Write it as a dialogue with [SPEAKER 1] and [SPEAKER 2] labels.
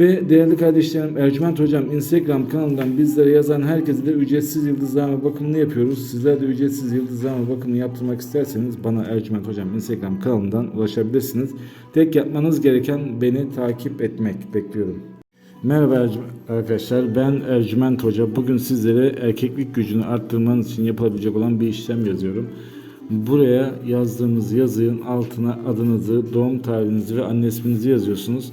[SPEAKER 1] Ve değerli kardeşlerim Ercüment Hocam Instagram kanalından bizlere yazan herkese de ücretsiz yıldızlama bakımını yapıyoruz. Sizler de ücretsiz yıldızlama bakımını yaptırmak isterseniz bana Ercüment Hocam Instagram kanalından ulaşabilirsiniz. Tek yapmanız gereken beni takip etmek. Bekliyorum. Merhaba arkadaşlar ben Ercüment Hoca. Bugün sizlere erkeklik gücünü arttırmanız için yapılabilecek olan bir işlem yazıyorum. Buraya yazdığımız yazının altına adınızı, doğum tarihinizi ve anne isminizi yazıyorsunuz.